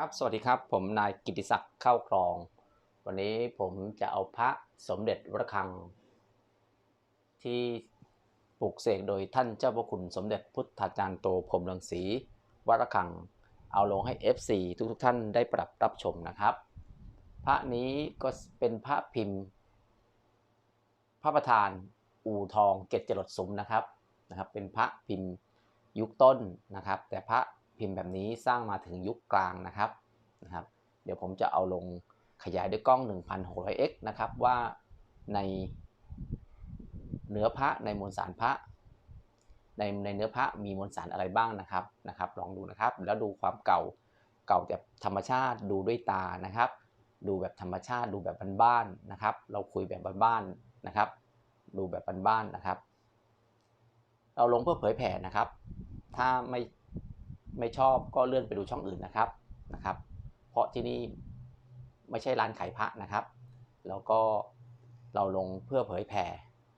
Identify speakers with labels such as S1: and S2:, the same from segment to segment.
S1: ครับ สวัสดีครับ ผมนายกิติศักดิ์เข้าครอง วันนี้ผมจะเอาพระสมเด็จวัดระฆัง ที่ปลูกเสกโดยท่านเจ้าพระคุณสมเด็จพุทธาจารย์โตพรหมรังสีวัดระฆัง เอาลงให้ FC ทุกๆท่านได้ปรับรับชมนะครับ พระนี้ก็เป็นพระพิมพ์ พระประธานอู่ทองเกตจรดสมนะครับนะครับ เป็นพระพิมพ์ยุคต้นนะครับ แต่พระ พิมพ์แบบนี้สร้างมาถึงยุคกลางนะครับนะครับ เดี๋ยวผมจะเอาลงขยายด้วยกล้อง 1600x นะครับว่าในเนื้อพระในมวลสารพระในในเนื้อพระมีมวลสารอะไรบ้างนะครับนะครับ ลองดูนะครับ แล้วดูความเก่าเก่าแบบธรรมชาติดูด้วยตานะครับ ดูแบบธรรมชาติดูแบบบ้านๆนะครับ เราคุยแบบบ้านๆนะครับ ดูแบบบ้านๆนะครับ เราลงเพื่อเผยแผ่นะครับ ถ้าไม่ ไม่ชอบก็เลื่อนไปดูช่องอื่นนะครับนะครับ เพราะที่นี่ไม่ใช่ร้านขายพระนะครับ แล้วก็เราลงเพื่อเผยแผ่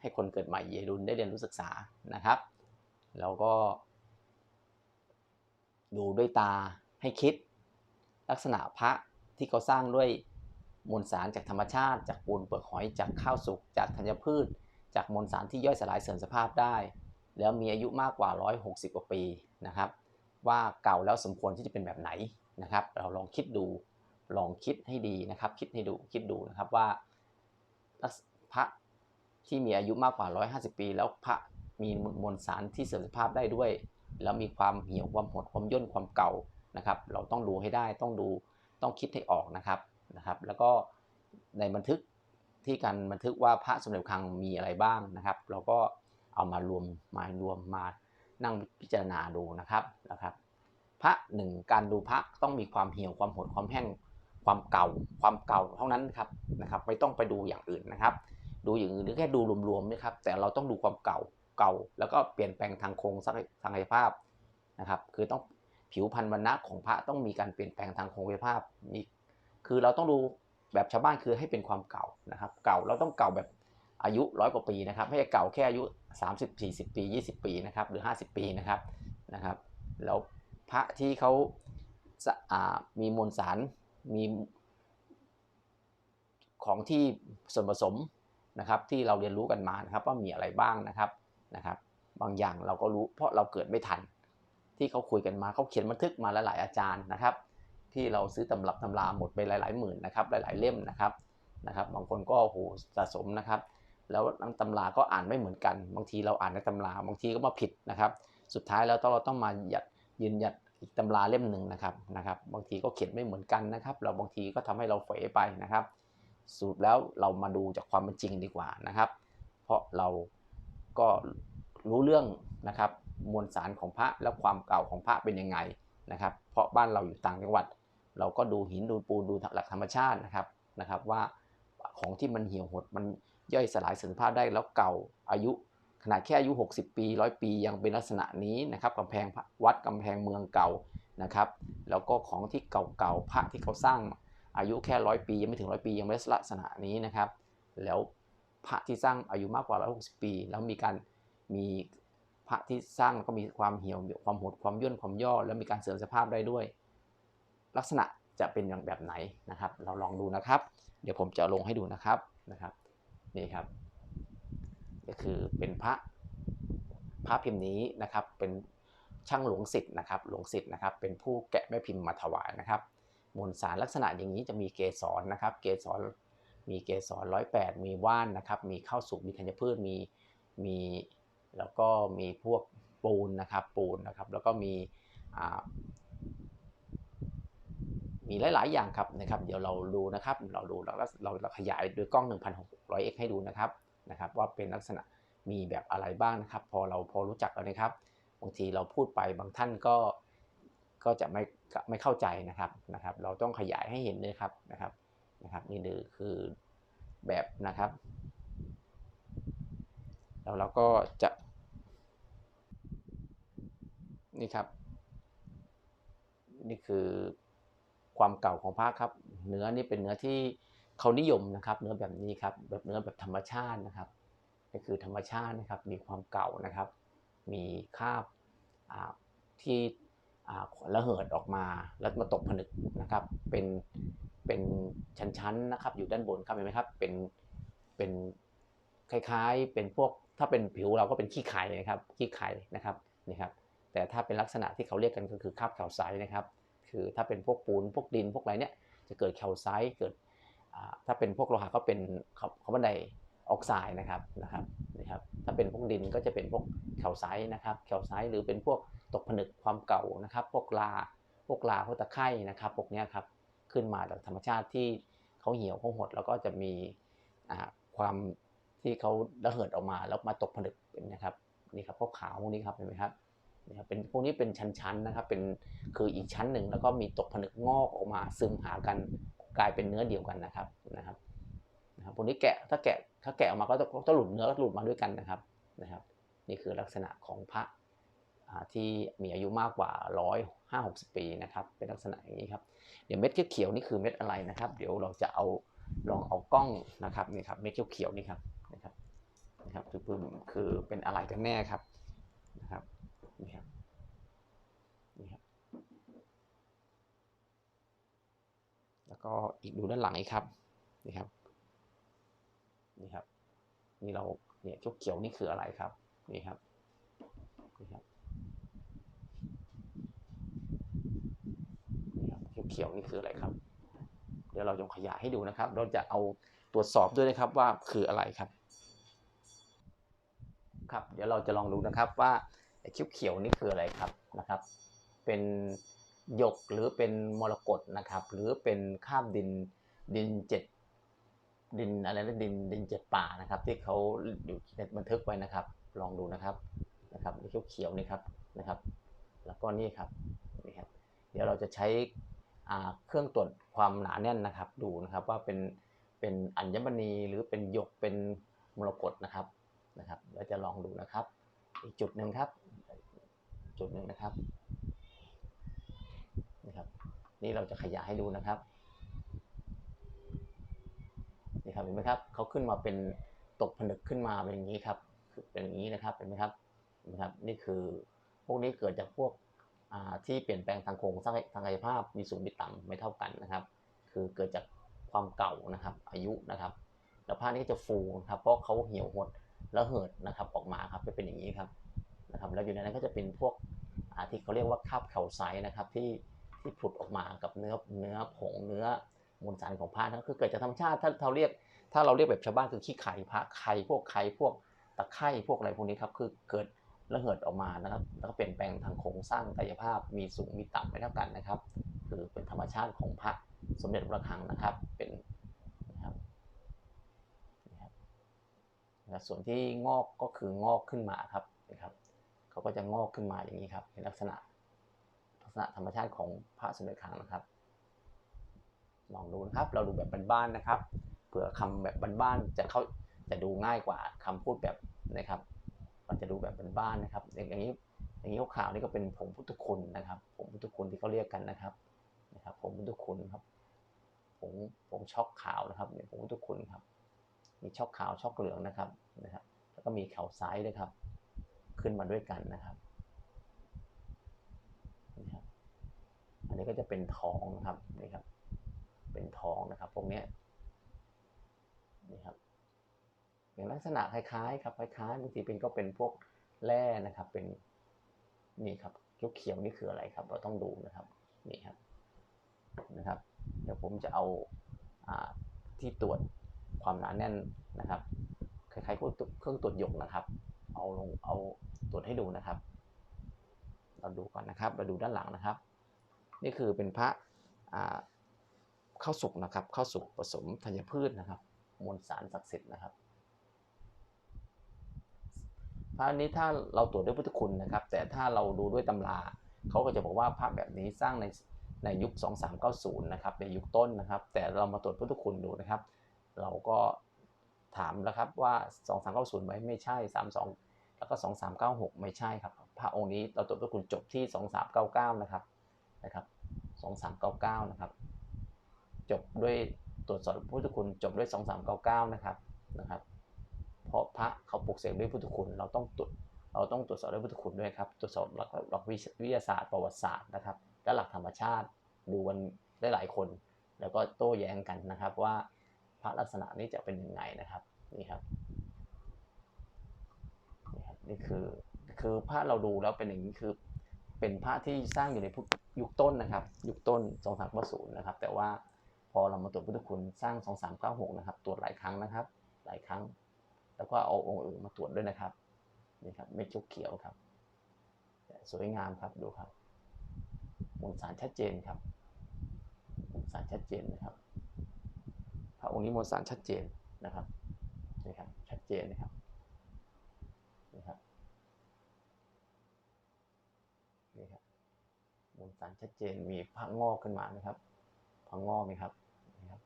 S1: ให้คนเกิดใหม่เยรุนได้เรียนรู้ศึกษานะครับ แล้วก็ ดูด้วยตาให้คิด ลักษณะพระที่เขาสร้างด้วยมวลสารจากธรรมชาติ จากปูนเปลือกหอยจากข้าวสุก จากธัญพืช จากมวลสารที่ย่อยสลายเสื่อมสภาพได้ แล้วมีอายุมากกว่า 160 กว่าปีนะครับ ว่าเก่าแล้วสมควรที่จะเป็นแบบไหนนะครับ เราลองคิดดูลองคิดให้ดีนะครับ คิดให้ดูคิดดูนะครับว่าพระที่มีอายุมากกว่า 150 ปี แล้วพระมีมวลสารที่เสื่อมสภาพได้ด้วย แล้วมีความเหี่ยวความหดความย่นความเก่านะครับ เราต้องดูให้ได้ต้องดูต้องคิดให้ออกนะครับนะครับ แล้วก็ในบันทึกที่การบันทึกว่าพระสมเด็จคังมีอะไรบ้างนะครับ เราก็เอามารวมมารวมมา นั่งพิจารณาดูนะครับนะครับ พระหนึ่งการดูพระต้องมีความเหี่ยวความหดความแห้งความเก่าความเก่าเท่านั้นครับนะครับ ไม่ต้องไปดูอย่างอื่นนะครับ ดูอย่างอื่นหรือแค่ดูรวมๆนะครับ แต่เราต้องดูความเก่าเก่า แล้วก็เปลี่ยนแปลงทางโครงสร้างทางกายภาพนะครับ คือต้องผิวพรรณวรรณะของพระต้องมีการเปลี่ยนแปลงทางโครงกายภาพมีคือเราต้องดูแบบชาวบ้านคือให้เป็นความเก่านะครับ เก่าเราต้องเก่าแบบอายุร้อยกว่าปีนะครับไม่ใช่เก่าแค่อายุ 30 40 ปี 20 ปีนะครับหรือ 50 ปีนะครับนะครับแล้วพระที่เขามีมวลสารมีของที่ส่วนผสมนะครับที่เราเรียนรู้กันมานะครับว่ามีอะไรบ้างนะครับนะครับบางอย่างเราก็รู้เพราะเราเกิดไม่ทัน ที่เขาคุยกันมาเขาเขียนบันทึกมาหลายๆอาจารย์นะครับ ที่เราซื้อตำรับตำราหมดไปหลายๆหมื่นนะครับหลาย ๆเล่มนะครับนะครับ บางคนก็โอ้โหสะสมนะครับ แล้วตำราก็อ่านไม่เหมือนกัน บางทีเราอ่านในตำรา บางทีก็มาผิดนะครับ สุดท้ายแล้วต้องเราต้องมาหยัดยืนหยัดอีกตำราเล่มหนึ่งนะครับนะครับ บางทีก็เขียนไม่เหมือนกันนะครับ เราบางทีก็ทำให้เราเฟยไปนะครับสรุปแล้วเรามาดูจากความเป็นจริงดีกว่านะครับ เพราะเราก็รู้เรื่องนะครับ มวลสารของพระและความเก่าของพระเป็นยังไงนะครับ เพราะบ้านเราอยู่ต่างจังหวัด เราก็ดูหินดูปูนดูหลักธรรมชาตินะครับนะครับ ว่าของที่มันเหี่ยวหดมัน ย่อยสลายสื่อมสภาพได้แล้วเก่าอายุ ขนาดแค่อายุ 60 ปีร้อยปียังเป็นลักษณะนี้นะครับกำแพงวัดกำแพงเมืองเก่านะครับแล้วก็ของที่เก่าๆพระที่เขาสร้างอายุแค่ร้อยปี ยังไม่ถึงร้อยปียังไม่ลักษณะนี้นะครับแล้วพระที่สร้างอายุมากกว่า 160 ปี แล้วมีการมีพระที่สร้างก็มีความเหี่ยวความหดความย่นความย่อ แล้วมีการเสื่อมสภาพได้ด้วย ลักษณะจะเป็นอย่างแบบไหนนะครับ เราลองดูนะครับ เดี๋ยวผมจะลงให้ดูนะครับนะครับ นี่ครับก็คือเป็นพระพระพิมพ์นี้นะครับเป็นช่างหลวงสิทธิ์นะครับหลวงสิทธิ์นะครับเป็นผู้แกะแม่พิมพ์มาถวายนะครับมวลสารลักษณะอย่างนี้จะมีเกสรนะครับ เกสรมีเกสรร้อยแปดมีว่านนะครับ มีข้าวสุกมีธัญพืชมีมีแล้วก็มีพวกปูนนะครับปูนนะครับ แล้วก็มี มีหลาย ๆ อย่างครับนะครับ เดี๋ยวเราดูนะครับเราดูแล้วเราเราขยายด้วยกล้อง 1600x ให้ดูนะครับนะครับ ว่าเป็นลักษณะมีแบบอะไรบ้างนะครับ พอเราพอรู้จักแล้วนะครับ บางทีเราพูดไปบางท่านก็ก็จะไม่ไม่เข้าใจนะครับนะครับ เราต้องขยายให้เห็นเลยครับนะครับนะครับ นี่คือแบบนะครับ แล้วเราก็จะนี่ครับ นี่คือ ความเก่าของพระครับ เนื้อนี่เป็นเนื้อที่เขานิยมนะครับ เนื้อแบบนี้ครับแบบเนื้อแบบธรรมชาตินะครับก็คือธรรมชาตินะครับ มีความเก่านะครับ มีคราบที่ระเหิดออกมาแล้วมาตกผนึกนะครับ เป็นเป็นชั้นๆนะครับ อยู่ด้านบนครับเห็นไหมครับ เป็นเป็นคล้ายๆ เป็นพวกถ้าเป็นผิวเราก็เป็นขี้ไข่นะครับขี้ไข่นะครับนี่ครับแต่ถ้าเป็นลักษณะที่เขาเรียกกันก็คือคราบแคลไซต์นะครับ คือถ้าเป็นพวกปูนพวกดินพวกอะไรเนี่ยจะเกิดแคลไซต์เกิดถ้าเป็นพวกโลหะก็เป็นคาร์บอนไดออกไซด์นะครับนะครับนี่ครับ ถ้าเป็นพวกดินก็จะเป็นพวกแคลไซต์นะครับแคลไซต์หรือเป็นพวกตกผนึกความเก่านะครับ พวกลาพวกลาพวกตะไคร่นะครับพวกนี้ครับขึ้นมาจากธรรมชาติที่เขาเหี่ยวเขาหดแล้วก็จะมีความที่เขาระเหิดออกมาแล้วมาตกผนึกเป็นนะครับนี่ครับพวกขาวพวกนี้ครับเห็นไหมครับ นี่ครับเป็นพวกนี้เป็นชั้นๆนะครับเป็นคืออีกชั้นหนึ่งแล้วก็มีตกผนึกงอกออกมาซึมหากันกลายเป็นเนื้อเดียวกันนะครับนะครับนะครับพวกนี้แกะถ้าแกะถ้าแกะออกมาก็ต้องหลุดเนื้อก็หลุดมาด้วยกันนะครับนะครับ นี่คือลักษณะของพระที่มีอายุมากกว่าร้อยห้าหกสิบปีนะครับ เป็นลักษณะอย่างนี้ครับเดี๋ยวเม็ดเขียวๆนี่คือเม็ดอะไรนะครับ เดี๋ยวเราจะเอาลองเอากล้องนะครับนี่ครับเม็ดเขียวๆนี่ครับนะครับนะครับคือคือเป็นอะไรกันแน่ครับนะครับ นี่ครับนี่ครับ แล้วก็อีกดูด้านหลังอีกครับนี่ครับนี่ครับนี่เราเนี่ยเขียวๆนี่คืออะไรครับนี่ครับนี่ครับนี่ครับเขียวๆนี่คืออะไรครับ เดี๋ยวเราจะขยายให้ดูนะครับ เราจะเอาตรวจสอบด้วยนะครับว่าคืออะไรครับ ครับ เดี๋ยวเราจะลองดูนะครับว่า ไอ้เขียวนี่คืออะไรครับนะครับ เป็นหยกหรือเป็นมรกตนะครับ หรือเป็นคาบดินดินเจ็ดดินอะไรนะดินดินเจ็ดป่านะครับ ที่เขาอยู่ในบันทึกไว้นะครับ ลองดูนะครับนะครับนี่เขียวๆนี่ครับนะครับ แล้วก็นี่ครับนี่ครับ เดี๋ยวเราจะใช้เครื่องตรวจความหนาแน่นนะครับ ดูนะครับว่าเป็นเป็นอัญมณีหรือเป็นหยกเป็นมรกตนะครับนะครับเราจะลองดูนะครับ อีกจุดหนึ่งครับ จุดหนึ่งนะครับนี่ครับ นี่เราจะขยายให้ดูนะครับนี่ครับเห็นไหมครับเขาขึ้นมาเป็นตกผนึกขึ้นมาเป็นอย่างนี้ครับเป็นอย่างนี้นะครับเห็นไหมครับเห็นไหมครับนี่คือพวกนี้เกิดจากพวกที่เปลี่ยนแปลงทางโครงสร้างทางกายภาพมีสูงมีต่ำไม่เท่ากันนะครับ คือเกิดจากความเก่านะครับอายุนะครับ แล้วผ้านี้ก็จะฟูนะครับเพราะเขาเหี่ยวหด แล้วเหิดนะครับออกมาครับจะเป็นอย่างนี้ครับนะครับแล้วอยู่ในนั้นก็จะเป็นพวกอาที่เขาเรียกว่าคาบแคลไซต์นะครับที่ที่ผุดออกมากับเนื้อเนื้อผงเนื้อมวลสารของผ้านั่นคือเกิดจากธรรมชาติถ้าเราเรียกถ้าเราเรียกแบบชาวบ้านคือขี้ไข่พระไข่พวกไข่พวกตะไคร่พวกอะไรพวกนี้ครับคือเกิดระเหิดออกมานะครับแล้วก็เปลี่ยนแปลงทางโครงสร้างกายภาพมีสูงมีต่ำไม่เท่ากันนะครับ คือเป็นธรรมชาติของพระสมเด็จพระคังนะครับเป็นนะครับนะครับ แล้วส่วนที่งอกก็คืองอกขึ้นมาครับนะครับเขาก็จะงอกขึ้นมาอย่างนี้ครับเป็นลักษณะลักษณะธรรมชาติของพระสมเด็จครังนะครับลองดูนะครับเราดูแบบบ้านๆนะครับเผื่อคำแบบบ้านๆจะเข้าจะดูง่ายกว่าคำพูดแบบนะครับเราจะดูแบบบ้านๆนะครับ อย่างนี้อย่างนี้ขาวนี่ก็เป็นผงพุทธคุณนะครับผงพุทธคุณที่เขาเรียกกันนะครับนะครับผงพุทธคุณครับผงผงช็อกขาวนะครับเนี่ยผงพุทธคุณครับ มีช็อกขาวช็อกเหลืองนะครับนะครับ แล้วก็มีแคลไซด์ด้วยครับ ขึ้นมาด้วยกันนะครับนี่ครับ อันนี้ก็จะเป็นทองนะครับนี่ครับ เป็นทองนะครับ พวกนี้นี่ครับอย่างลักษณะคล้ายๆครับคล้ายๆบางทีเป็นก็เป็นพวกแร่นะครับ เป็นนี่ครับเขียวๆนี่คืออะไรครับ เราต้องดูนะครับนี่ครับนะครับ เดี๋ยวผมจะเอาอ่าที่ตรวจ ความหนาแน่นนะครับคล้ายๆพวกเครื่องตรวจหยกนะครับ เอาลงเอาตรวจให้ดูนะครับ เราดูก่อนนะครับเราดูด้านหลังนะครับ นี่คือเป็นพระข้าวสุกนะครับข้าวสุกผสมธัญพืชนะครับ มวลสารศักดิ์สิทธิ์นะครับพระนี้ถ้าเราตรวจด้วยพุทธคุณนะครับ แต่ถ้าเราดูด้วยตำราเขาก็จะบอกว่าพระแบบนี้สร้างในในยุค 2390 นะครับในยุคต้นนะครับ แต่เรามาตรวจพุทธคุณดูนะครับ เราก็ถามแล้วครับว่า 2390ไหมไม่ใช่ 32 แล้วก็ 2396 ไม่ใช่ครับ พระองค์นี้เราตรวจพุทธคุณจบที่ 2399 นะครับนะครับ 2399 นะครับ จบด้วยตรวจสอบพุทธคุณจบด้วย 2399 นะครับนะครับ เพราะพระเขาปลุกเสกด้วยพุทธคุณเราต้องตรวจเราต้องตรวจสอบด้วยพุทธคุณด้วยครับตรวจสอบหลักหลักวิทยาศาสตร์ประวัติศาสตร์นะครับ และหลักธรรมชาติดูกันได้หลายคน แล้วก็โต้แย้งกันนะครับว่า ระลักษณะนี้จะเป็นยังไงนะครับนี่ครับนี่คือคือพระเราดูแล้วเป็นอย่างนี้คือ เป็นพระที่สร้างอยู่ในยุคต้นนะครับ ยุคต้น2 3 9 0นะครับ แต่ว่าพอเรามาตรวจพุทธคุณสร้าง2 3 9 6นะครับตรวจหลายครั้งนะครับ หลายครั้ง แล้วก็เอาองค์อื่นมาตรวจด้วยนะครับนี่ครับเม็ดเขียวครับ สวยงามครับดูครับมวลสารชัดเจนครับมวลสารชัดเจนนะครับ องค์นี้มวลสารชัดเจนนะครับนี่ครับชัดเจนนะครับนี่ครับนี่ครับมวลสารชัดเจนมีพระงอกขึ้นมานะครับพระงอกไหมครับนี่ครับ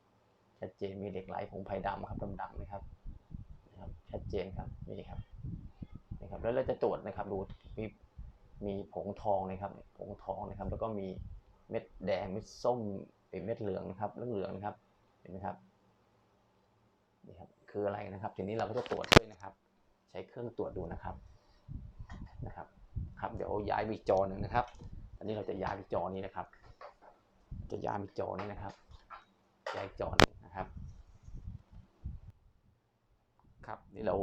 S1: ชัดเจนมีเหล็กไหลผงไผ่ดำครับดำๆนะครับนะครับชัดเจนครับนี่ครับนี่ครับแล้วเราจะตรวจนะครับดูมีมีผงทองนะครับผงทองนะครับ แล้วก็มีเม็ดแดงเม็ดส้มเป็นเม็ดเหลืองนะครับเหลืองๆนะครับเห็นไหมครับ นี่ครับคืออะไรนะครับทีนี้เราก็จะตรวจด้วยนะครับ ใช้เครื่องตรวจดูนะครับนะครับ ครับเดี๋ยวย้ายไปจอหนึ่งนะครับ อันนี้เราจะย้ายไปจอนี้นะครับ จะย้ายไปจอนี้นะครับย้ายจอนึ่งนะครับ ครับนี่เรา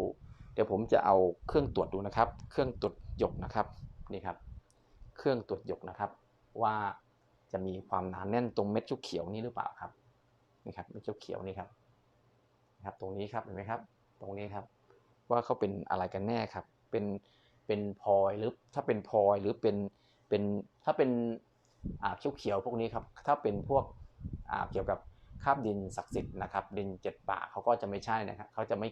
S1: เดี๋ยวผมจะเอาเครื่องตรวจดูนะครับ เครื่องตรวจหยกนะครับนี่ครับ เครื่องตรวจหยกนะครับ ว่าจะมีความหนาแน่นตรงเม็ดชุกเขียวนี้หรือเปล่าครับนี่ครับเม็ดชุกเขียวนี่ครับ ครับ ตรงนี้ครับเห็นไหมครับ ตรงนี้ครับ ว่าเขาเป็นอะไรกันแน่ครับ เป็นเป็นพลอยหรือถ้าเป็นพลอยหรือเป็นเป็นถ้าเป็นอ่าเขียวเขียวพวกนี้ครับ ถ้าเป็นพวกอ่าเกี่ยวกับคาบดินศักดิ์สิทธิ์นะครับ ดินเจ็ดป่าเขาก็จะไม่ใช่นะครับเขาจะไม่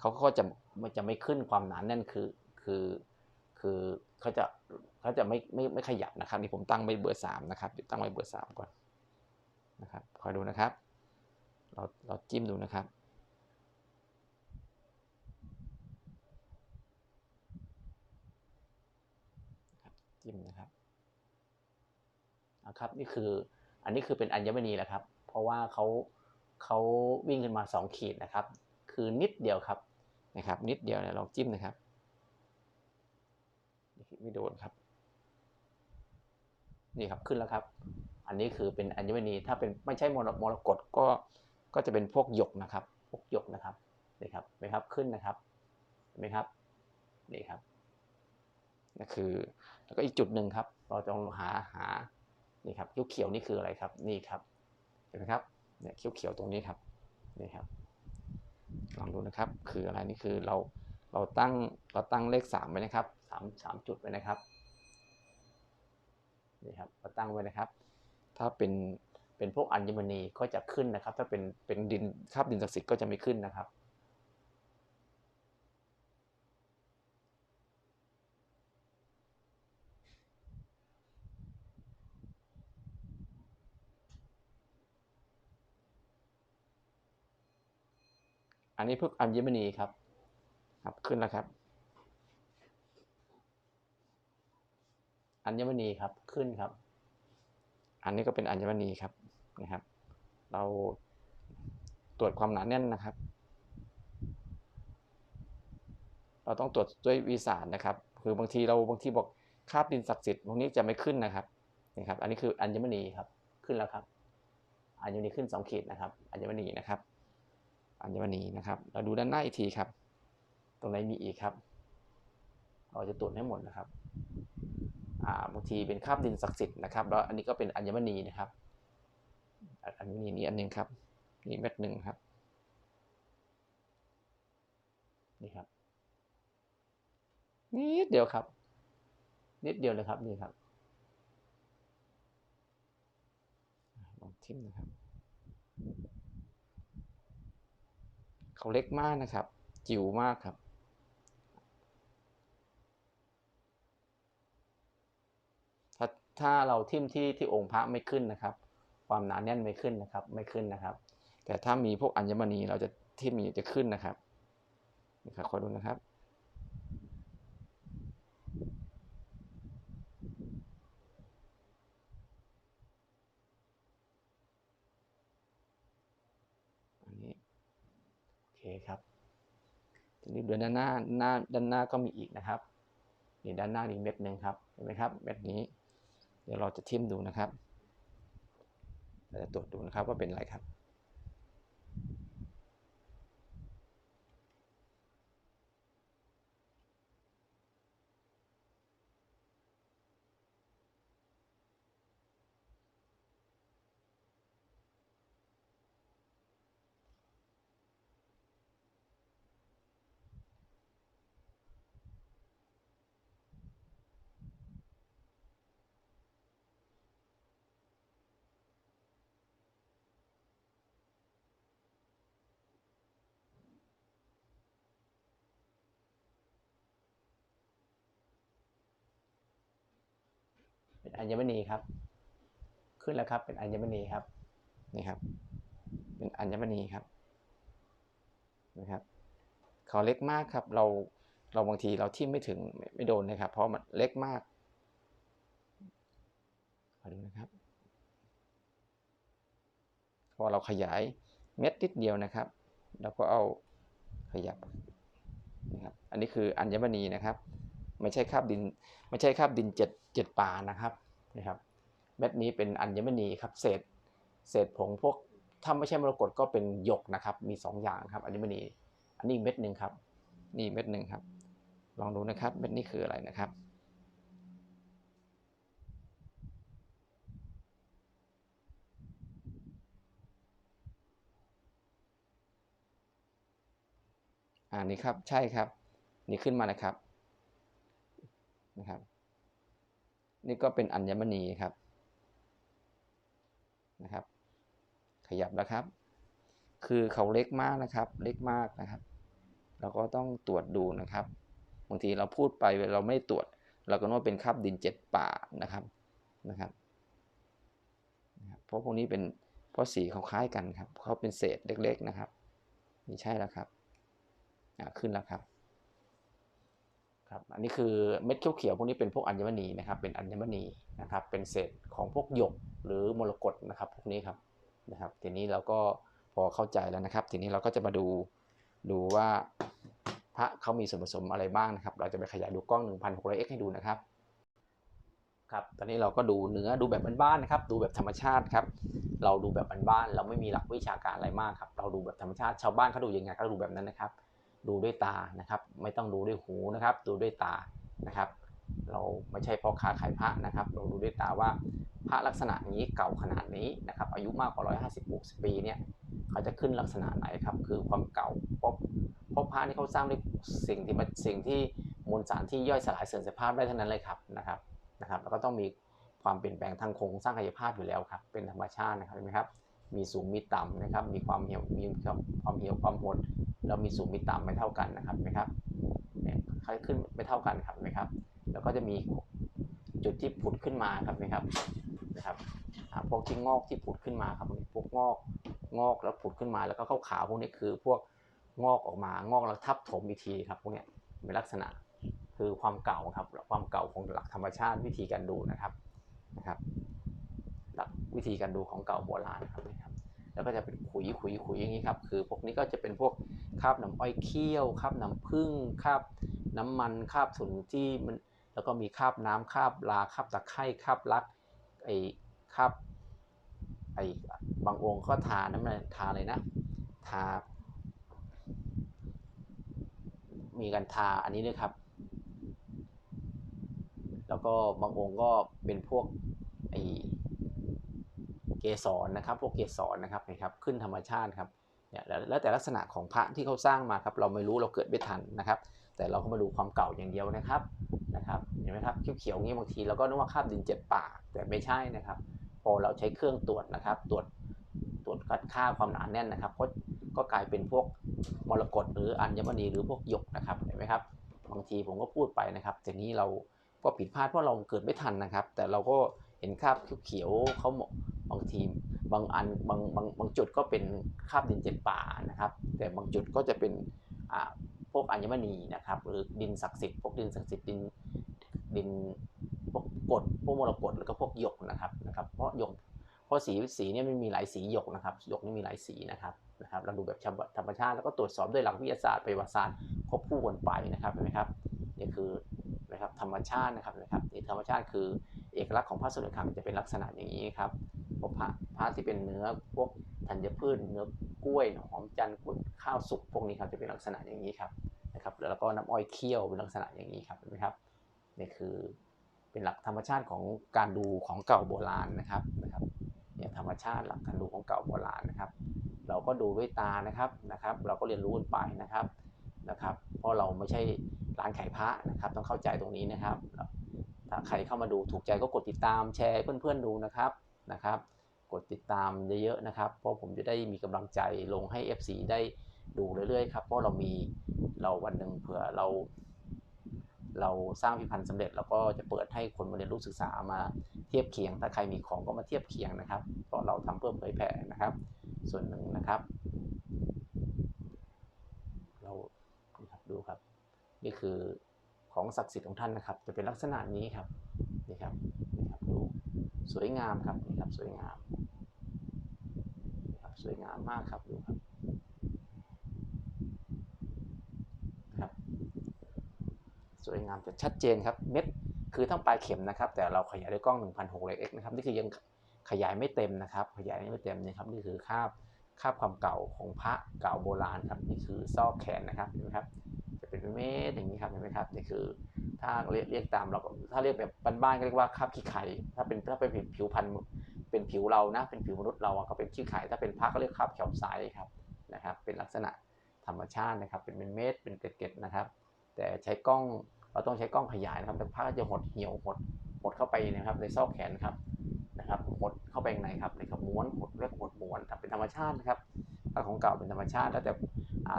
S1: เขาก็จะมันจะไม่ขึ้นความหนาแน่นคือคือคือเขาจะเขาจะไม่ไม่ไม่ขยับนะครับนี่ผมตั้งไว้เบอร์สามนะครับตั้งไว้เบอร์สามก่อนนะครับคอยดูนะครับ เราเราจิ้มดูนะครับ จิ้มนะครับนะครับ นี่คืออันนี้คือเป็นอัญมณีแหละครับ เพราะว่าเขาเขาวิ่งขึ้นมาสองขีดนะครับ คือนิดเดียวครับนะครับ นิดเดียวเนี่ยลองจิ้มนะครับไม่โดนครับ นี่ครับขึ้นแล้วครับ อันนี้คือเป็นอัญมณีถ้าเป็นไม่ใช่มรมรกตก็ก็จะเป็นพวกหยกนะครับ พวกหยกนะครับนี่ครับไหมครับขึ้นนะครับเห็นไหมครับนี่ครับนั่นคือ แล้วก็อีกจุดหนึ่งครับ เราจะหาหานี่ครับเขียวๆนี่คืออะไรครับนี่ครับเห็นไหมครับเนี่ยเขียวๆตรงนี้ครับนี่ครับลองดูนะครับ คืออะไรนี่คือเราเราตั้งเราตั้งเลขสามไว้นะครับสามสามจุดไว้นะครับนี่ครับเราตั้งไว้นะครับ ถ้าเป็นเป็นพวกอัญมณีก็จะขึ้นนะครับ ถ้าเป็นเป็นดินคราบดินศักดิ์สิทธิ์ก็จะไม่ขึ้นนะครับ อันนี้พวกอัญมณีครับ ครับขึ้นแล้วครับ อัญมณีครับขึ้นครับ อันนี้ก็เป็นอัญมณีครับนะครับ เราตรวจความหนาแน่นนะครับ เราต้องตรวจด้วยวิสารนะครับ คือบางทีเราบางทีบอกคาบดินศักดิ์สิทธิ์พวกนี้จะไม่ขึ้นนะครับนี่ครับ อันนี้คืออัญมณีครับขึ้นแล้วครับอัญมณีขึ้นสองขีดนะครับอัญมณีนะครับ อัญมณีนะครับ เราดูด้านหน้าอีกทีครับ ตรงไหนมีอีกครับ เราจะตรวจให้หมดนะครับอ่าบางทีเป็นคาบดินศักดิ์สิทธิ์นะครับ แล้วอันนี้ก็เป็นอัญมณีนะครับ อัญมณีนี้อันหนึงครับ นี่เม็ดหนึ่งครับ นี่ครับ นิดเดียวครับ นิดเดียวเลยครับ นี่ครับลองทิ้มนะครับ เขาเล็กมากนะครับ จิ๋วมากครับ ถ้าถ้าเราทิ่มที่ที่องค์พระไม่ขึ้นนะครับ ความหนาแน่นไม่ขึ้นนะครับ ไม่ขึ้นนะครับ แต่ถ้ามีพวกอัญมณีเราจะทิ่มีจะขึ้นนะครับนี่ครับขอดูนะครับ อันนี้โอเคครับที นี้เดือนด้านหน้าหน้าด้านหน้าก็มีอีกนะครับนี่ด้านหน้านี่เม็ดหนึ่งครับเห็นไหมครับเม็ดนี้ เดี๋ยวเราจะทิมดูนะครับเราจะตรวจดูนะครับว่าเป็นอะไรครับ อัญมณีครับ ขึ้นแล้วครับ เป็นอัญมณีครับ นี่ครับ เป็นอัญมณีครับ นะครับ เขาเล็กมากครับ เรา เราบางทีเราทิ่มไม่ถึงไม่ไม่โดนนะครับ เพราะมันเล็กมากขอดูนะครับ พอเราขยายเม็ดนิดเดียวนะครับแล้วก็เอาขยับนะครับ อันนี้คืออัญมณีนะครับ ไม่ใช่คาบดิน ไม่ใช่คาบดินเจ็ดเจ็ดป่านะครับ นะครับเม็ดนี้เป็นอัญมณีครับเศษเศษผงพวกถ้าไม่ใช่มรกตก็เป็นหยกนะครับ มีสองอย่างครับอัญมณีอันนี้เม็ดหนึ่งครับ นี่เม็ดหนึ่งครับ ลองดูนะครับเม็ดนี้คืออะไรนะครับอ่านี่ครับใช่ครับ นี่ขึ้นมานะครับนะครับ นี่ก็เป็นอัญมณีครับนะครับ ขยับแล้วครับ คือเขาเล็กมากนะครับ เล็กมากนะครับ เราก็ต้องตรวจดูนะครับบางทีเราพูดไปเราไม่ตรวจ เราก็นึกว่าเป็นคาบดินเจ็ดป่านะครับนะครับเพราะพวกนี้เป็นเพราะสีเขาคล้ายกันครับเขาเป็นเศษเล็ก ๆนะครับนี่ใช่แล้วครับอ่าขึ้นแล้วครับ ครับอันนี้คือเม็ดเขียวๆพวกนี้เป็นพวกอัญมณีนะครับเป็นอัญมณีนะครับเป็นเศษของพวกหยกหรือมรกตนะครับพวกนี้ครับนะครับทีนี้เราก็พอเข้าใจแล้วนะครับ ทีนี้เราก็จะมาดูดูว่าพระเขามีส่วนผสมอะไรบ้างนะครับ เราจะไปขยายดูกล้อง 1600x ให้ดูนะครับครับตอนนี้เราก็ดูเนื้อดูแบบบ้านๆนะครับ ดูแบบธรรมชาติครับ เราดูแบบบ้านๆเราไม่มีหลักวิชาการอะไรมากครับ เราดูแบบธรรมชาติชาวบ้านเขาดูยังไงก็ดูแบบนั้นนะครับ ดูด้วยตานะครับ ไม่ต้องดูด้วยหูนะครับ ดูด้วยตานะครับ เราไม่ใช่พ่อค้าขายพระนะครับ เราดูด้วยตาว่าพระลักษณะนี้เก่าขนาดนี้นะครับ อายุมากกว่า 150 60 ปีเนี่ยเขาจะขึ้นลักษณะไหนครับ คือความเก่าเพราะเพราะพระนี่เขาสร้างด้วยสิ่งที่มันสิ่งที่มวลสารที่ย่อยสลายเสื่อมสภาพได้เทั้งนั้นเลยครับนะครับนะครับ แล้วก็ต้องมีความเปลี่ยนแปลงทางโครงสร้างกายภาพอยู่แล้วครับ เป็นธรรมชาตินะครับเห็นไหมครับ มีสูงมีต่ำนะครับ มีความเหี่ยวมีความเหี่ยวความหดแล้วมีสูงมีต่ำไม่เท่ากันนะครับนไหมครับเนี่ยขึ้นไม่เท่ากันครับนไหมครับ แล้วก็จะมีจุดที่ผุดขึ้นมาครับนไหมครับนะครับพวกที่งอกที่ผุดขึ้นมาครับพวกงอกงอกแล้วผุดขึ้นมาแล้วก็ขาวขาวพวกนี้คือพวกงอกออกมางอกแล้วทับถมอีกทีครับพวกเนี้ยเป็นลักษณะคือความเก่าครับความเก่าของหลักธรรมชาติวิธีการดูนะครับ วิธีการดูของเก่าโบราณครับนะครับ แล้วก็จะเป็นขุยขุยขุยอย่างนี้ครับ คือพวกนี้ก็จะเป็นพวกคราบน้ำอ้อยเคี่ยวคราบน้ำผึ้งคราบน้ำมันคราบถุนที่มันแล้วก็มีคราบน้ำคราบลาคราบตะไคร่คราบลักไอ้คราบไอ้บางองค์ก็ทาน้ำมันทาเลยนะทา มีการทาอันนี้ด้วยครับ แล้วก็บางองค์ก็เป็นพวกไอ้ เกสรนะครับพวกเกสรนะครับนะครับขึ้นธรรมชาติครับเนี่ยแล้วแต่ลักษณะของพระที่เขาสร้างมาครับเราไม่รู้เราเกิดไม่ทันนะครับ แต่เราก็มาดูความเก่าอย่างเดียวนะครับนะครับเห็นไหมครับเขียวๆงี้บางทีเราก็นึกว่าคาบดินเจ็ดป่า แต่ไม่ใช่นะครับ พอเราใช้เครื่องตรวจนะครับตรวจตรวจคัดค่าความหนาแน่นนะครับก็ก็กลายเป็นพวกมรกตหรืออัญมณีหรือพวกหยกนะครับเห็นไหมครับบางทีผมก็พูดไปนะครับแต่นี้เราก็ผิดพลาดเพราะเราเกิดไม่ทันนะครับ แต่เราก็เห็นคราบเขียวเขา บางทีบางอันบางบางบางจุดก็เป็นคาบดินเจ็ดป่านะครับ แต่บางจุดก็จะเป็นพวกอัญมณีนะครับหรือดินศักดิ์สิทธิ์พวกดินศักดิ์สิทธิ์ดินดินพวกกรดพวกมรกตแล้วก็พวกหยกนะครับนะครับเพราะหยกเพราะสีสีเนี่ยมันมีหลายสีหยกนะครับหยกนี่มีหลายสีนะครับนะครับเราดูแบบธรรมชาติแล้วก็ตรวจสอบด้วยหลักวิทยาศาสตร์ประวัติศาสตร์ควบคู่กันไปนะครับเห็นไหมครับนี่คือนไหมนะครับธรรมชาตินะครับนะครับนี่ธรรมชาติคือเอกลักษณ์ของพระสมุดขังจะเป็นลักษณะอย่างนี้ครับ พวกพระพระที่เป็นเนื้อพวกธัญพืชเนื้อกล้วยหอมจันทร์ข้าวสุกพวกนี้ครับจะเป็นลักษณะอย่างนี้ครับนะครับ แล้วก็น้ำอ้อยเคี่ยวเป็นลักษณะอย่างนี้ครับเห็นไหมครับนี่คือเป็นหลักธรรมชาติของการดูของเก่าโบราณนะครับนะครับเนี่ยธรรมชาติหลักการดูของเก่าโบราณนะครับ เราก็ดูด้วยตานะครับนะครับ เราก็เรียนรู้กันไปนะครับนะครับ เพราะเราไม่ใช่ร้านขายพระนะครับ ต้องเข้าใจตรงนี้นะครับถ้าใครเข้ามาดูถูกใจก็กดติดตามแชร์เพื่อนๆดูนะครับ นะครับ กดติดตามเยอะๆนะครับ เพราะผมจะได้มีกำลังใจลงให้ FC ได้ดูเรื่อยๆครับ เพราะเรามีเราวันหนึ่งเผื่อเรา เราสร้างพิพิธภัณฑ์สำเร็จเราก็จะเปิดให้คนมาเรียนรู้ศึกษามาเทียบเคียง ถ้าใครมีของก็มาเทียบเคียงนะครับ เพราะเราทำเพื่อเผยแผ่นะครับ ส่วนหนึ่งนะครับ เราดูครับ นี่คือของศักดิ์สิทธิ์ของท่านนะครับ จะเป็นลักษณะนี้ครับนี่ครับนี่ครับดู สวยงามครับนี่ครับสวยงามครับสวยงามมากครับดูครับครับ สวยงามแต่ชัดเจนครับเม็ดคือทั้งปลายเข็มนะครับ แต่เราขยายด้วยกล้อง1,600 x นะครับนี่คือยังขยายไม่เต็มนะครับ ขยายไม่เต็มนี่ครับนี่คือคาบคาบความเก่าของพระเก่าโบราณครับนี่คือซอกแขนนะครับเห็นไหมครับจะเป็นเม็ดอย่างนี้ครับเห็นไหมครับนี่คือ ถ้าเรียกเรียกตามเราก็ถ้าเรียกแบบบ้านๆก็เรียกว่าคาบขี้ไข่ถ้าเป็นถ้าเป็นผิวพันธุ์เป็นผิวเรานะ เป็นผิวมนุษย์เราอะก็เป็นขี้ไข่ถ้าเป็นพระก็เรียกคาบแขวไซครับนะครับ เป็นลักษณะธรรมชาตินะครับ เป็นเม็ดเป็นเกล็ดๆนะครับ แต่ใช้กล้องเราต้องใช้กล้องขยายนะครับแต่พระก็จะหดเหี่ยวหดหดเข้าไปนะครับในซอกแขนครับนะครับหดเข้าไปในครับในครับม้วนหดเรียกหดม้วนครับเป็นธรรมชาตินะครับถ้าของเก่าเป็นธรรมชาติแล้วแต่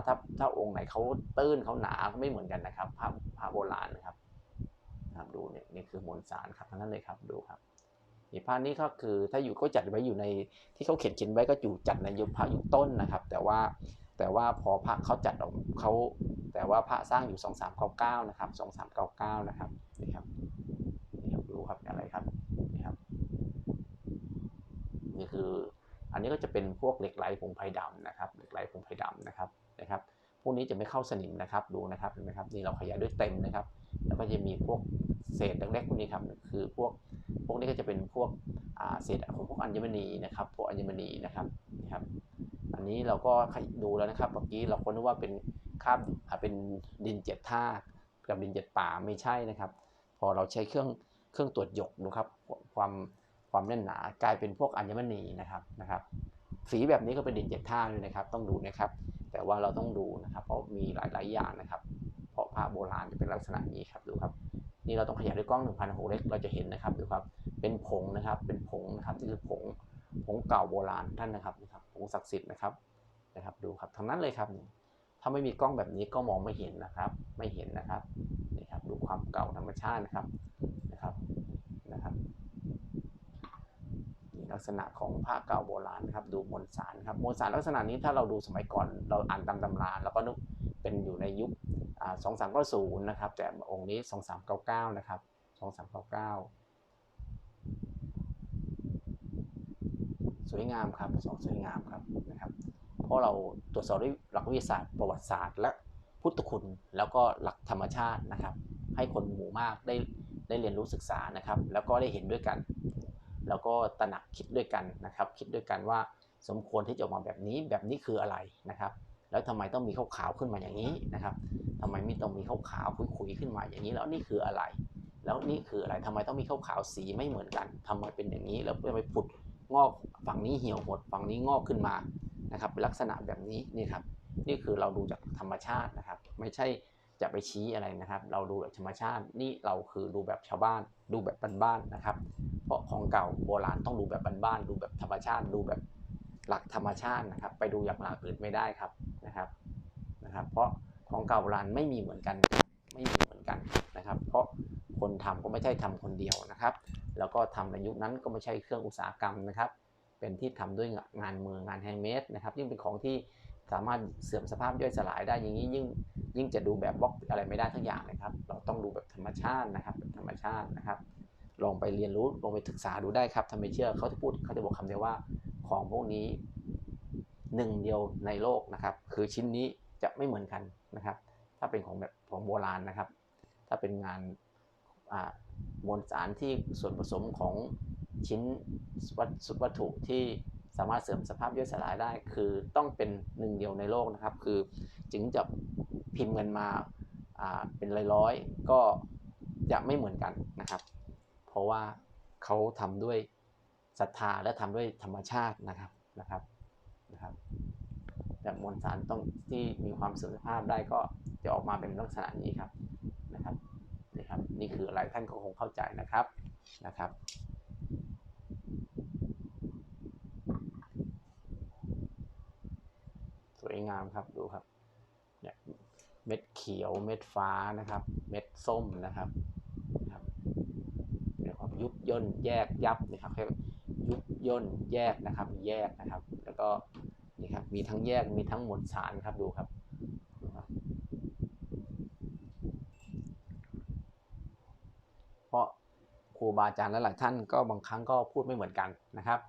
S1: ถ้าถ้าองค์ไหนเขาตื้นเขาหนาไม่เหมือนกันนะครับพระพระโบราณนะครับ นะครับดูเนี่ยนี่คือมวลสารครับทั้งนั้นเลยครับดูครับนี่พระนี้ก็คือถ้าอยู่ก็จัดไว้อยู่ในที่เขาเขียนเขียนไว้ก็อยู่จัดในยุคพระยุคต้นนะครับ แต่ว่าแต่ว่าพอพระเขาจัดออกเขาแต่ว่าพระสร้างอยู่ 2399 นะครับ 2399 นะครับนี่ครับนี่ครับดูครับอะไรครับนี่ครับนี่คืออันนี้ก็จะเป็นพวกเหล็กไหลผงไผ่ดำนะครับเหล็กไหลผงไผ่ดำนะครับนะครับพวกนี้จะไม่เข้าสนิมนะครับดูนะครับเห็นไหมครับนี่เราขยายด้วยเต็มนะครับ แล้วก็จะมีพวก เศษเล็กๆพวกนี้ครับคือพวกพวกนี้ก็จะเป็นพวกเศษของพวกอัญมณีนะครับพวกอัญมณีนะครับนี่ครับ อันนี้เราก็ดูแล้วนะครับเมื่อกี้เราก็นึกว่าเป็นคราบเป็นดินเจ็ดธากับดินเจ็ดป่าไม่ใช่นะครับ พอเราใช้เครื่องเครื่องตรวจหยกดูครับความความแน่นหนากลายเป็นพวกอัญมณีนะครับนะครับ สีแบบนี้ก็เป็นดินเจ็ดธาด้วยนะครับ ต้องดูนะครับ แต่ว่าเราต้องดูนะครับ เพราะมีหลาย ๆ อย่างนะครับ เพราะพระโบราณจะเป็นลักษณะนี้ครับดูครับ นี่เราต้องขยายด้วยกล้อง 1,600เล็กเราจะเห็นนะครับดูครับ เป็นผงนะครับ เป็นผงนะครับนี่คือผง ผงเก่าโบราณท่านนะครับนะครับ ผงศักดิ์สิทธิ์นะครับ นะครับ ดูครับทั้งนั้นเลยครับ ถ้าไม่มีกล้องแบบนี้ก็มองไม่เห็นนะครับ ไม่เห็นนะครับ นี่ครับ ดูความเก่าธรรมชาตินะครับ นะครับ นะครับลักษณะของพระเก่าโบราณนะครับ ดูมวลสารครับ มวลสารลักษณะนี้ถ้าเราดูสมัยก่อนเราอ่านตามตำราเราก็นึกเป็นอยู่ในยุค สองสามเก้าศูนย์นะครับ แต่องค์นี้สองสามเก้าเก้านะครับสองสามเก้าเก้าสวยงามครับสองสวยงามครับนะครับ เพราะเราตรวจสอบด้วยหลักวิทยาศาสตร์ประวัติศาสตร์ และพุทธคุณแล้วก็หลักธรรมชาตินะครับ ให้คนหมู่มากได้ได้เรียนรู้ศึกษานะครับ แล้วก็ได้เห็นด้วยกัน แล้วก็ตระหนักคิดด้วยกันนะครับ คิดด้วยกันว่าสมควรที่จะออกมาแบบนี้แบบนี้คืออะไรนะครับ แล้วทำไมต้องมีขาวๆขึ้นมาอย่างนี้นะครับทำไมไม่ต้องมีขาวๆคุยๆขึ้นมาอย่างนี้ แล้วนี่คืออะไร แล้วนี่คืออะไรทำไมต้องมีขาวๆสีไม่เหมือนกันทำไมเป็นอย่างนี้ แล้วไปผุดงอกฝั่งนี้เหี่ยวหดฝั่งนี้งอกขึ้นมานะครับเป็นลักษณะแบบนี้นี่ครับนี่คือเราดูจากธรรมชาตินะครับ ไม่ใช่จะไปชี้อะไรนะครับ เราดูแบบธรรมชาตินี่เราคือดูแบบชาวบ้าน ดูแบบบ้านๆนะครับ เพราะของเก่าโบราณต้องดูแบบบ้านๆดูแบบธรรมชาติดูแบบ หลักธรรมชาตินะครับ ไปดูอย่างหลักอื่นไม่ได้ครับนะครับนะครับ เพราะของเก่าโบราณไม่มีเหมือนกันไม่มีเหมือนกันนะครับ เพราะคนทำก็ไม่ใช่ทำคนเดียวนะครับ แล้วก็ทำในยุคนั้นก็ไม่ใช่เครื่องอุตสาหกรรมนะครับ เป็นที่ทำด้วยงานมืองานแฮนด์เมดนะครับยิ่งเป็นของที่สามารถเสื่อมสภาพย่อยสลายได้อย่างนี้ยิ่งยิ่งจะดูแบบบล็อกอะไรไม่ได้ทั้งอย่างนะครับ เราต้องดูแบบธรรมชาตินะครับแบบธรรมชาตินะครับ ลองไปเรียนรู้ลองไปศึกษาดูได้ครับถ้าไม่เชื่อเขาจะพูดเขาจะบอกคำเดียวว่า ของพวกนี้หนึ่งเดียวในโลกนะครับ คือชิ้นนี้จะไม่เหมือนกันนะครับ ถ้าเป็นของแบบของโบราณนะครับ ถ้าเป็นงานมวลสารที่ส่วนผสมของชิ้นวัตวัตถุที่สามารถเสริมสภาพย่อยสลายได้ คือต้องเป็นหนึ่งเดียวในโลกนะครับ คือจึงจะพิมพ์กันมาเป็นร้อยๆก็จะไม่เหมือนกันนะครับ เพราะว่าเขาทำด้วย ศรัทธาและทำด้วยธรรมชาตินะครับนะครับนะครับแต่มวลสารต้องที่มีความเสมอภาพได้ก็จะออกมาเป็นลักษณะนี้ครับนะครับนี่ครับนี่คืออะไรท่านก็คงเข้าใจนะครับนะครับสวยงามครับดูครับเนี่ยเม็ดเขียวเม็ดฟ้านะครับ เม็ดส้มนะครับนะครับเนี่ยความยุบย่นแยกยับนะครับ ย่นแยกนะครับแยกนะครับ แล้วก็นี่ครับมีทั้งแยกมีทั้งหมวลสารครับดูครับเพราะครูบาอาจารย์และหลายท่านก็บางครั้งก็พูดไม่เหมือนกันนะครับ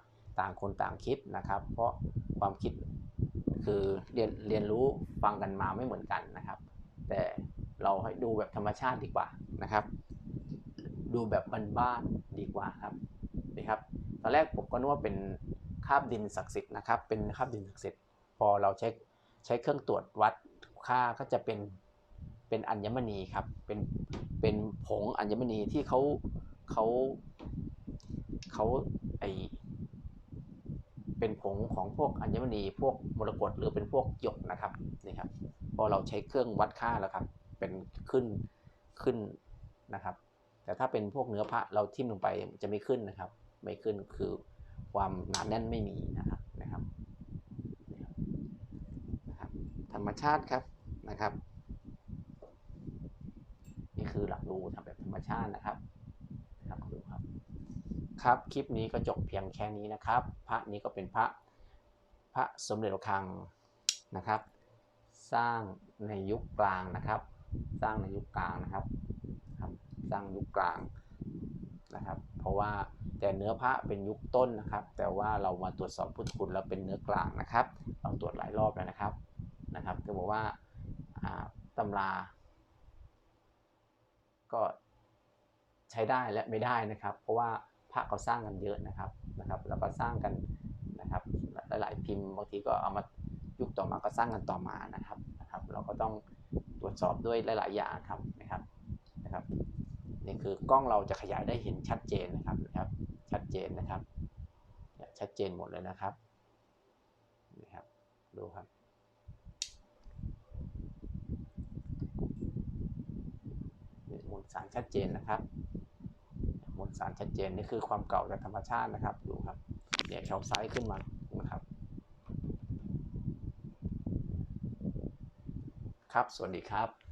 S1: ต่างคนต่างคิดนะครับ เพราะความคิดคือเรียนเรียนรู้ฟังกันมาไม่เหมือนกันนะครับ แต่เราให้ดูแบบธรรมชาติดีกว่านะครับ ดูแบบบ้านๆดีกว่าครับนี่ครับ อนแรกผมก็นึกว่าเป็นคาบดินศักดิ์สิทธิ์นะครับ เป็นคาบดินศักดิ์สิทธิ์ พอเราใช้ใช้เครื่องตรวจวัดค่าก็จะเป็นเป็นอัญมณีครับ เป็นเป็นผงอัญมณีที่เขาเขาเขาไอเป็นผงของพวกอัญมณีพวกมรกตหรือเป็นพวกหยกนะครับนี่ครับพอเราใช้เครื่องวัดค่าแล้วครับ เป็นขึ้นขึ้นนะครับ แต่ถ้าเป็นพวกเนื้อพระเราทิ่มลงไปจะไม่ขึ้นนะครับ ไม่ขึ้นคือความหนาแน่นไม่มีนะครับนะครับนะครับธรรมชาติครับนะครับ นี่คือหลักดูทำแบบธรรมชาตินะครับครับดูครับ ครับคลิปนี้ก็จบเพียงแค่นี้นะครับ พระนี้ก็เป็นพระพระสมเด็จระฆังนะครับ สร้างในยุคกลางนะครับ สร้างในยุคกลางนะครับครับ สร้างยุคกลางนะครับ เพราะว่า แต่เนื้อพระเป็นยุคต้นนะครับ แต่ว่าเรามาตรวจสอบพุทธคุณแล้วเป็นเนื้อกลางนะครับ เราตรวจหลายรอบแล้วนะครับนะครับจะบอกว่าตำรา ก็ใช้ได้และไม่ได้นะครับ เพราะว่าพระเขาสร้างกันเยอะนะครับนะครับแล้วก็สร้างกันนะครับหลายๆพิมพ์บางทีก็เอามายุคต่อมาก็สร้างกันต่อมานะครับนะครับ เราก็ต้องตรวจสอบด้วยหลาย ๆ อย่างครับนะครับนะครับนี่คือกล้องเราจะขยายได้เห็นชัดเจนนะครับนะครับ ชัดเจนนะครับ ชัดเจนหมดเลยนะครับนี่ครับ ดูครับ มวลสารชัดเจนนะครับมวลสารชัดเจนนี่คือความเก่าจากธรรมชาตินะครับ ดูครับ เนี่ยแคลไซต์ขึ้นมานะครับ ครับ สวัสดีครับ